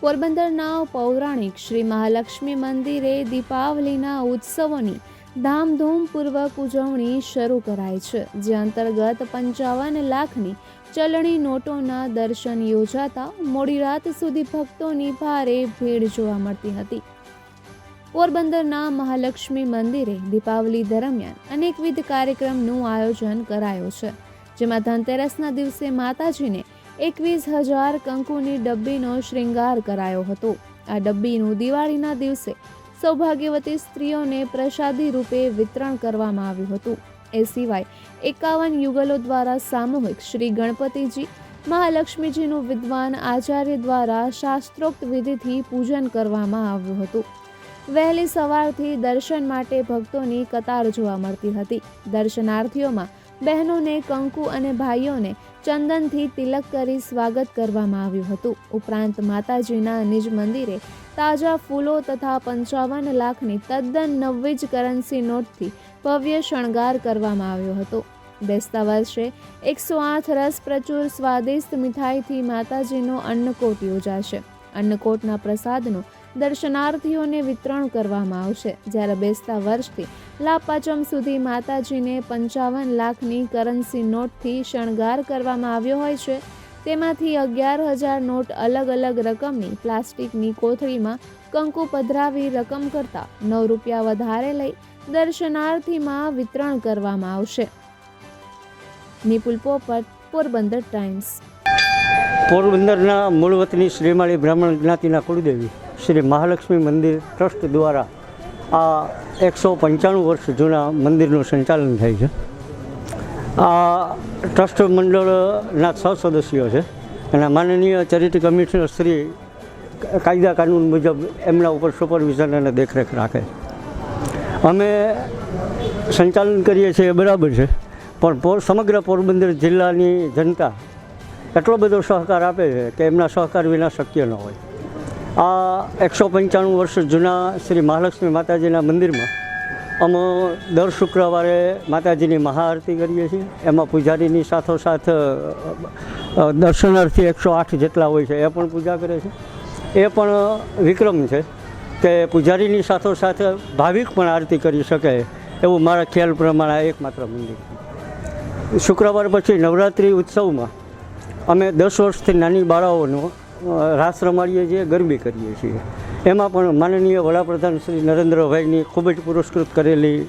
પોરબંદરના પૌરાણિક શ્રી મહાલક્ષ્મી મંદિરે દીપાવલીના ઉત્સવોની ધામધૂમપૂર્વક ઉજવણી શરૂ કરાઈ છે, જે અંતર્ગત પંચાવન લાખની ચલણી નોટોના દર્શન યોજાતા મોડી રાત સુધી ભક્તોની ભારે ભીડ જોવા મળતી હતી. પોરબંદરના મહાલક્ષ્મી મંદિરે દીપાવલી દરમિયાન અનેકવિધ કાર્યક્રમનું આયોજન કરાયું છે, જેમાં ધનતેરસના દિવસે માતાજીને એકવીસ હજાર કંકુની ડબ્બીનો શ્રૃંગાર કરાયો હતો. આ ડબ્બીનું દિવાળીના દિવસે સૌભાગ્યવતી સ્ત્રીઓને પ્રસાદી રૂપે વિતરણ કરવામાં આવ્યું હતું. એ સિવાય એકાવન યુગલો દ્વારા સામૂહિક શ્રી ગણપતિજી, મહાલક્ષ્મીજીનું વિદ્વાન આચાર્ય દ્વારા શાસ્ત્રોક્ત વિધિથી પૂજન કરવામાં આવ્યું હતું. વહેલી સવારથી દર્શન માટે ભક્તોની કતાર જોવા મળતી હતી. દર્શનાર્થીઓમાં બહેનોને, કંકુ અને ભાઈઓને ચંદનથી તિલક કરી સ્વાગત કરવામાં આવ્યું હતું. ઉપરાંત માતાજીના નિજ મંદિરે તાજા ફૂલો તથા પંચાવન લાખની તદ્દન નવી જ કરન્સી નોટથી ભવ્ય શણગાર કરવામાં આવ્યો હતો. બેસતા વર્ષે એકસો આઠ રસ પ્રચુર સ્વાદિષ્ટ મીઠાઈથી માતાજીનો અન્નકોટ યોજાશે. અન્નકોટના પ્રસાદનું દર્શનાર્થીઓને વિતરણ કરવામાં આવશે. જ્યારે બેસતા વર્ષથી લાપાચમ સુધી માતાજીને પંચાવન લાખની કરન્સી નોટથી શણગાર કરવામાં આવ્યો હોય છે. તેમાંથી અગિયાર હજાર નોટ અલગ અલગ રકમની પ્લાસ્ટિકની કોથળીમાં કંકુ પધરાવી રકમ કરતાં નવ રૂપિયા વધારે લઈ દર્શનાર્થીમાં વિતરણ કરવામાં આવશે. નિપુલ પોપટ, પોરબંદર ટાઈમ્સ. પોરબંદરના મૂળ વતની શ્રીમાળી બ્રાહ્મણ જ્ઞાતિના કુળદેવી. શ્રી મહાલક્ષ્મી મંદિર ટ્રસ્ટ દ્વારા આ એકસો પંચાણું વર્ષ જૂના મંદિરનું સંચાલન થાય છે. આ ટ્રસ્ટ મંડળના છ સદસ્યો છે. અને માનનીય ચેરિટી કમિશનર શ્રી કાયદા કાનૂન મુજબ એમના ઉપર સુપરવિઝન અને દેખરેખ રાખે. અમે સંચાલન કરીએ છીએ બરાબર છે, પણ સમગ્ર પોરબંદર જિલ્લાની જનતા એટલો બધો સહકાર આપે છે કે એમના સહકાર વિના શક્ય ન હોય. આ એકસો પંચાણું વર્ષ જૂના શ્રી મહાલક્ષ્મી માતાજીના મંદિરમાં અમે દર શુક્રવારે માતાજીની મહાઆરતી કરીએ છીએ. એમાં પૂજારીની સાથોસાથ દર્શનાર્થી એકસો આઠ જેટલા હોય છે એ પણ પૂજા કરે છે. એ પણ વિક્રમ છે કે પૂજારીની સાથોસાથ ભાવિક પણ આરતી કરી શકે એવું મારા ખ્યાલ પ્રમાણે એકમાત્ર મંદિર શુક્રવાર પછી નવરાત્રિ ઉત્સવમાં અમે દસ વર્ષથી નાની બાળાઓનો રાસ રમાડીએ છીએ, ગરબી કરીએ છીએ. એમાં પણ માનનીય વડાપ્રધાન શ્રી નરેન્દ્રભાઈની ખૂબ જ પુરસ્કૃત કરેલી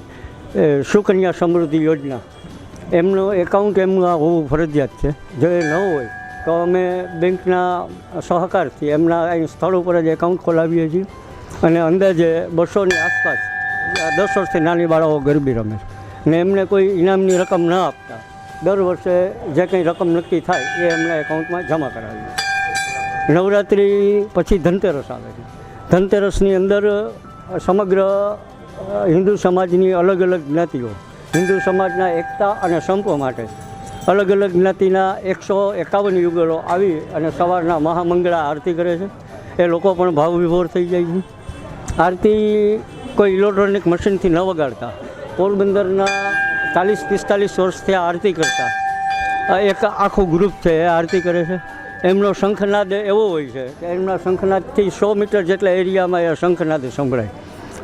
સુકન્યા સમૃદ્ધિ યોજના. એમનું એકાઉન્ટ એમનું હોવું ફરજિયાત છે. જો એ ન હોય, તો અમે બેંકના સહકારથી એમના અહીં સ્થળ ઉપર જ એકાઉન્ટ ખોલાવીએ છીએ. અને અંદાજે બસોની આસપાસ દસ વર્ષથી નાની બાળાઓ ગરબી રમે છે. અને એમને કોઈ ઇનામની રકમ ન આપતા, દર વર્ષે જે કંઈ રકમ નક્કી થાય, એ એમના એકાઉન્ટમાં જમા કરાવીએ નવરાત્રિ પછી ધનતેરસ આવે છે. ધનતેરસની અંદર સમગ્ર હિન્દુ સમાજની અલગ અલગ જ્ઞાતિઓ, હિન્દુ સમાજના એકતા અને સંપ માટે અલગ અલગ જ્ઞાતિના એકસો એકાવન યુગલો આવી અને સવારના મહામંગળા આરતી કરે છે. એ લોકો પણ ભાવ વિભોર થઈ જાય છે. આરતી કોઈ ઇલેક્ટ્રોનિક મશીનથી ન વગાડતા. પોરબંદરના ચાલીસ પિસ્તાલીસ વર્ષથી આરતી કરતા. એક આખું ગ્રુપ છે, એ આરતી કરે છે. એમનો શંખનાદ એવો હોય છે કે એમના શંખનાદથી સો મીટર જેટલા એરિયામાં એ શંખનાદ સંભળાય.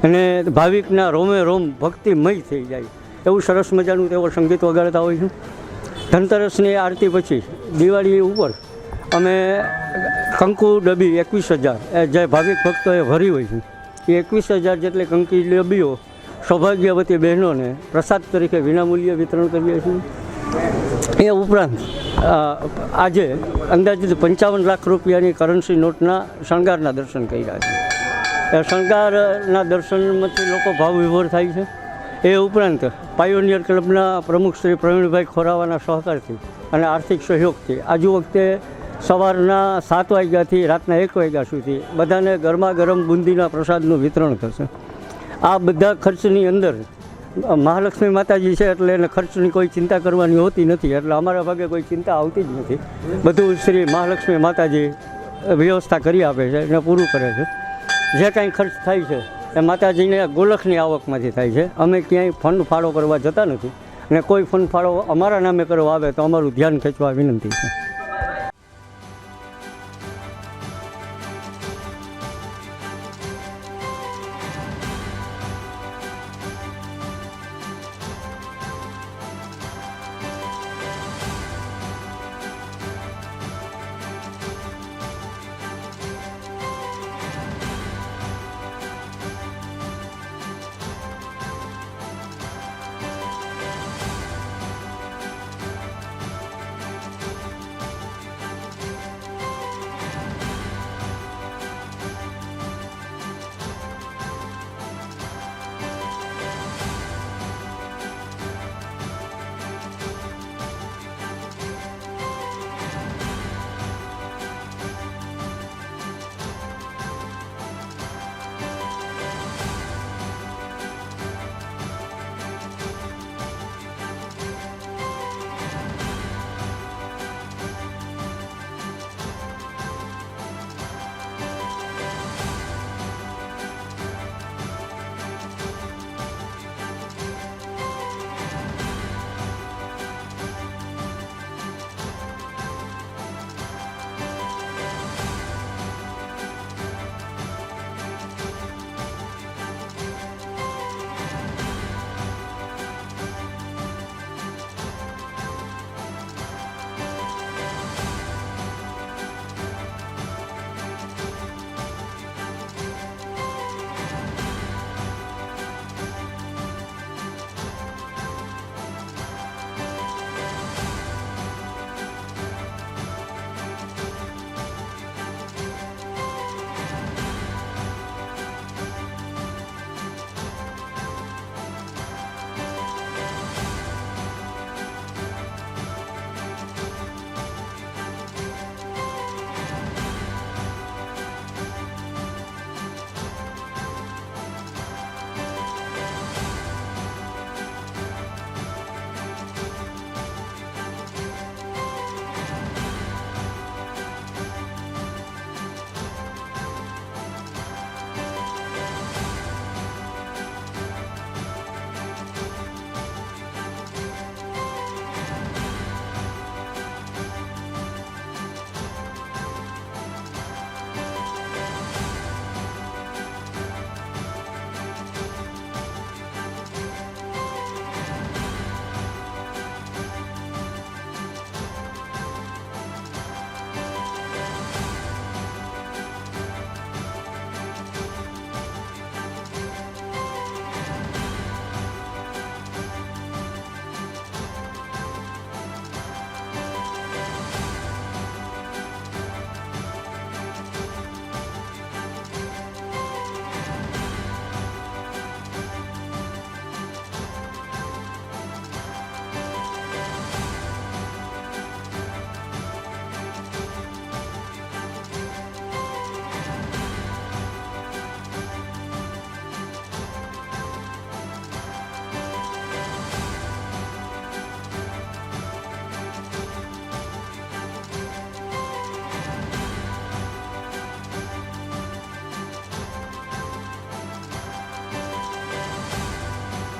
અને ભાવિકના રોમે રોમ ભક્તિમય થઈ જાય. એવું સરસ મજાનું તેઓ સંગીત વગાડતા હોય છે. ધનતેરસની આરતી પછી દિવાળી ઉપર અમે કંકુ ડબ્બી એકવીસ હજાર, એ જે ભાવિક ભક્તોએ ભરી હોય છે, એ એકવીસ હજાર જેટલી કંકી ડબ્બીઓ સૌભાગ્યવતી બહેનોને પ્રસાદ તરીકે વિનામૂલ્યે વિતરણ કરીએ છીએ. એ ઉપરાંત આજે અંદાજિત પંચાવન લાખ રૂપિયાની કરન્સી નોટના શણગારના દર્શન કર્યા છે. એ શણગારના દર્શનમાંથી લોકો ભાવ વિભોર થાય છે. એ ઉપરાંત પાયોનિયર ક્લબના પ્રમુખ શ્રી પ્રવીણભાઈ ખોરાવાના સહકારથી અને આર્થિક સહયોગથી આજુ વખતે સવારના સાત વાગ્યાથી રાતના એક વાગ્યા સુધી બધાને ગરમા ગરમ બુંદીના પ્રસાદનું વિતરણ થશે. આ બધા ખર્ચની અંદર મહાલક્ષ્મી માતાજી છે એટલે એને ખર્ચની કોઈ ચિંતા કરવાની હોતી નથી, એટલે અમારા ભાગે કોઈ ચિંતા આવતી જ નથી. બધું શ્રી મહાલક્ષ્મી માતાજી વ્યવસ્થા કરી આપે છે, એને પૂરું કરે છે. જે કાંઈ ખર્ચ થાય છે, એ માતાજીને ગોલખની આવકમાંથી થાય છે. અમે ક્યાંય ફંડ ફાળો કરવા જતા નથી. અને કોઈ ફંડ ફાળો અમારા નામે કરવા આવે તો અમારું ધ્યાન ખેંચવા વિનંતી છે.